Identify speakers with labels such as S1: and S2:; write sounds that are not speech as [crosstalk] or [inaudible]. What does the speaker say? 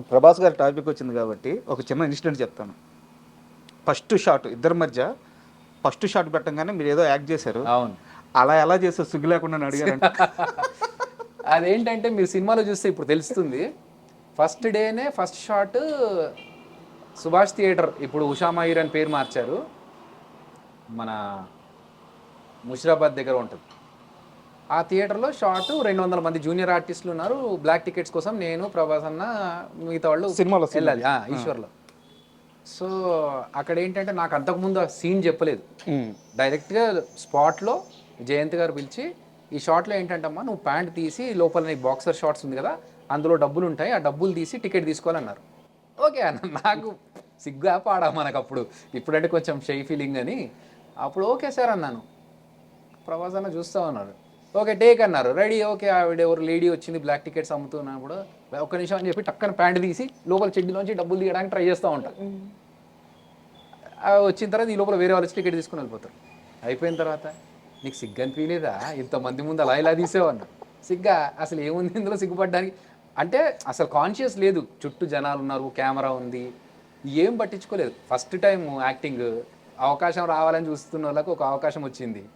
S1: ప్రభాస్ గారి టాపిక్ వచ్చింది కాబట్టి ఒక చిన్న ఇన్సిడెంట్ చెప్తాను. ఫస్ట్ షాట్ ఇద్దరి మధ్య ఫస్ట్ షాట్ పెట్టంగానే మీరు ఏదో యాక్ట్ చేశారు.
S2: అవును.
S1: అలా ఎలా చేస్తారు సిగ్గు లేకుండా నన్ను అడిగారంట. [laughs]
S2: అదేంటంటే మీరు సినిమాలో చూస్తే ఇప్పుడు తెలుస్తుంది. ఫస్ట్ డేనే ఫస్ట్ షాట్ సుభాష్ థియేటర్ ఇప్పుడు ఉషా మయూర్ అని పేరు మార్చారు. మన ముషిరాబాద్ దగ్గర ఉంటుంది. ఆ థియేటర్లో షాట్ రెండు వందల మంది జూనియర్ ఆర్టిస్టులు ఉన్నారు. బ్లాక్ టికెట్స్ కోసం నేను ప్రభాస్ అన్న మిగతా వాళ్ళు
S1: సినిమాలో
S2: వెళ్ళాలి. ఈశ్వర్లో. సో అక్కడ ఏంటంటే నాకు అంతకుముందు ఆ సీన్ చెప్పలేదు. డైరెక్ట్గా స్పాట్లో జయంత్ గారు పిలిచి ఈ షాట్లో ఏంటంటమ్మా నువ్వు ప్యాంట్ తీసి లోపల నీ బాక్సర్ షార్ట్స్ ఉంది కదా అందులో డబ్బులు ఉంటాయి ఆ డబ్బులు తీసి టికెట్ తీసుకోవాలన్నారు. ఓకే అన్న నాకు సిగ్గా పాడా మనకు అప్పుడు ఇప్పుడంటే కొంచెం షై ఫీలింగ్ అని. అప్పుడు ఓకే సార్ అన్నాను. ప్రభాస్ అన్న చూస్తా ఉన్నారు ఓకే టేక్ అన్నారు. రెడీ ఓకే ఆవిడ ఎవరు లేడీ వచ్చింది బ్లాక్ టికెట్స్ అమ్ముతున్నా కూడా. ఒక్క నిమిషం అని చెప్పి టక్కన ప్యాంట్ తీసి లోపల చెడ్డీలోంచి డబ్బులు తీయడానికి ట్రై చేస్తూ ఉంటాను ఆ వచ్చిన తర్వాత ఈ లోపల వేరే వాళ్ళు టికెట్ తీసుకుని వెళ్ళిపోతారు. అయిపోయిన తర్వాత నీకు సిగ్గు అనిపించలేదా? ఇంతమంది ముందు అలా ఇలా తీసేవన్నా సిగ్గా? అసలు ఏముంది ఇందులో సిగ్గుపడడానికి? అంటే అసలు కాన్షియస్ లేదు. చుట్టూ జనాలు ఉన్నారు కెమెరా ఉంది. ఏం పట్టించుకోలేదు. ఫస్ట్ టైం యాక్టింగ్ అవకాశం రావాలని చూస్తున్న వాళ్ళకి ఒక అవకాశం వచ్చింది.